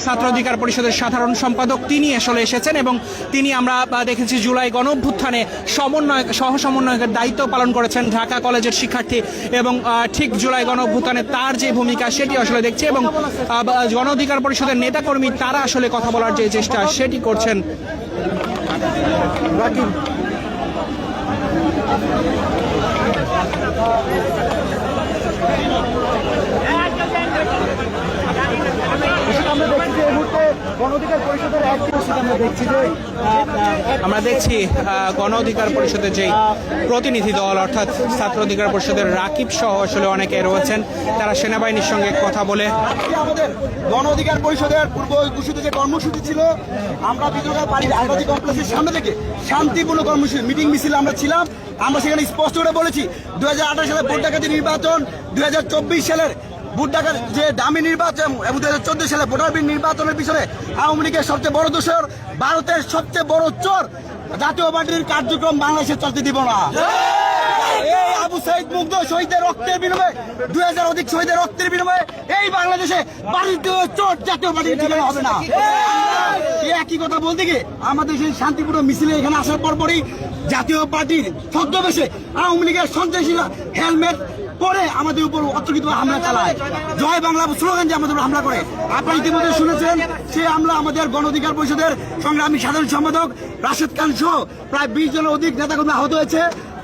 ছাত্র অধিকার পরিষদের সাধারণ সম্পাদক তিনি আসলে এসেছেন এবং তিনি আমরা দেখেছি জুলাই গণ অভ্যুত্থানে সমন্বয় সহ সমন্বয়কের দায়িত্ব পালন করেছেন ঢাকা কলেজের শিক্ষার্থী এবং ঠিক জুলাই গণ অভ্যুত্থানে তার যে ভূমিকা সেটি আসলে দেখছি এবং গণ অধিকার পরিষদের নেতাকর্মী তারা আসলে কথা বলার যে চেষ্টা সেটি করছেন দেখছি যে এই মুহূর্তে গণ অধিকার পরিষদের একটি আমরা দেখছি যে আহ, আহ, আমরা দেখছি গণ অধিকার পরিষদের যেই প্রতিনিধি দল অর্থাৎ ছাত্র অধিকার পরিষদের রাকিব সহ আসলে অনেকে রয়েছেন তারা সেনাবাহিনীর সঙ্গে কথা বলে। আমাদের গণ অধিকার পরিষদের পূর্ব ঘোষিত যে কর্মসূচি ছিল আমরা বিদ্রোহের বাড়ির আলবাজি কমপ্লেক্সের সামনে থেকে শান্তিপূর্ণ কর্মসূচি মিটিং মিছিল আমরা ছিলাম। আমরা সেখানে স্পষ্ট করে বলেছি দুই হাজার আঠারো সালে ভোট ডাকাতি নির্বাচন দুই হাজার চব্বিশ সালের ভোট যে দামি নির্বাচন এবং দু হাজার চোদ্দ সালে ভোটার বিল নির্বাচনের পিছনে আওয়ামী লীগের সবচেয়ে বড় দোষর, ভারতের সবচেয়ে বড় চোর, জাতীয় পার্টির কার্যক্রম বাংলাদেশে চলতে দিব না। এই আবু রক্তের হাজার অধিক রক্তের এই বাংলাদেশে জাতীয় একই কথা বলতে আমাদের মিছিলে এখানে আসার পর পরই জাতীয় পার্টির ছদ্মবেশে আওয়ামী লীগের সন্ত্রাসীরা হেলমেট পরে আমাদের উপর অতর্কিত হামলা চালায়। জয় বাংলা স্লোগান যে আমাদের উপর হামলা করে। আপনি ইতিমধ্যে শুনেছেন, সে হামলা আমাদের গণ অধিকার পরিষদের সংগ্রামী সাধারণ সম্পাদক রাশেদ খান সহ প্রায় বিশ জনের অধিক নেতাকর্মী আহত হয়েছে।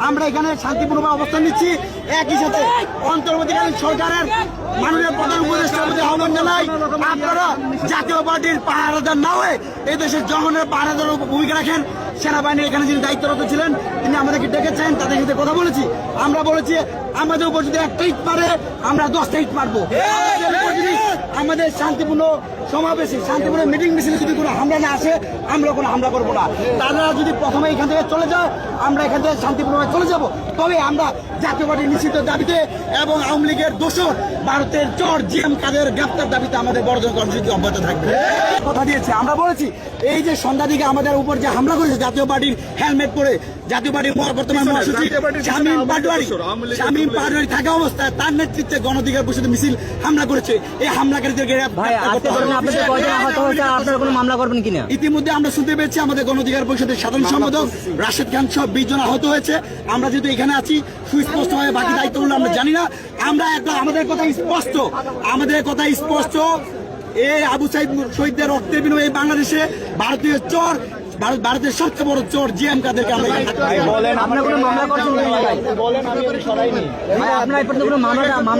আমরা এখানে শান্তিপূর্ণভাবে অবস্থান নিচ্ছি। একই সাথে অন্তর্বর্তীকালীন সরকারের মাননীয় প্রধান উপদেষ্টার প্রতি আহ্বান জানাই, আপনারা জাতীয় পার্টির পাহারাদার না হয়ে এই দেশের জনগণের পাহারাদার ভূমিকা রাখেন। সেনাবাহিনীর এখানে যিনি দায়িত্বরত ছিলেন, তিনি আমাদেরকে ডেকেছেন, তাদের সাথে কথা বলেছি। আমরা বলেছি, আমাদের উপর যদি একটা ইট মারে, আমরা দশটা ইট মারবো। আমাদের শান্তিপূর্ণ সমাবেশে, শান্তিপূর্ণ মিটিং মিছিলে যদি কোনো হামলা না আসে, আমরা কোনো হামলা করব না। তারা যদি প্রথমে এখান থেকে চলে যায়, আমরা এখান থেকে শান্তিপূর্ণভাবে চলে যাব। তবে আমরা জাতীয় পার্টির নিশ্চিত দাবিতে এবং আওয়ামী লীগের দোষর ভারতের চর জিএম কাদের গ্রেপ্তার দাবিতে আমাদের বড়জন কর্মসূচি অব্যাহত থাকবে। কথা দিয়েছে আমরা বলেছি এই যে সন্ধ্যা দিকে আমাদের উপর যে হামলা করেছে জাতীয় পার্টির হেলমেট পরে জাতীয় পার্টির বর্তমান মহাসচিব শামীম পাটোয়ারি শামীম পাটোয়ারি থাকা অবস্থায় তার নেতৃত্বে গণধিকার পরিষদ মিছিল হামলা করেছে। এই কিনা ইতিমধ্যে আমরা শুনতে পেয়েছি আমাদের গণ অধিকার পরিষদের সাধারণ সম্পাদক রাশেদ খান সহ বিশ জন আহত হয়েছে। আমরা যেহেতু এখানে আছি সুস্পষ্টভাবে বাকি দায়িত্বগুলো আমরা জানি না। আমরা একটা আমাদের কথা স্পষ্ট। আমাদের কথা স্পষ্ট। এই আবু সাইদ শহীদদের রক্তের বিনিময়ে এই বাংলাদেশে ভারতীয় চর ভারত ভারতের সবচেয়ে বড় চোর কাদেরকে আমরা না।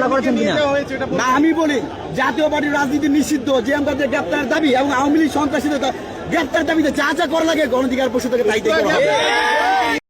করেছেন কিনা? না আমি বলি জাতীয় পার্টির রাজনীতি নিষিদ্ধ জিএম কাদের গ্রেপ্তার দাবি এবং আওয়ামী লীগ সন্ত্রাসীদের গ্রেপ্তার দাবিতে যা যা করা লাগে গণধিকার পরিষদকে তাই তাই।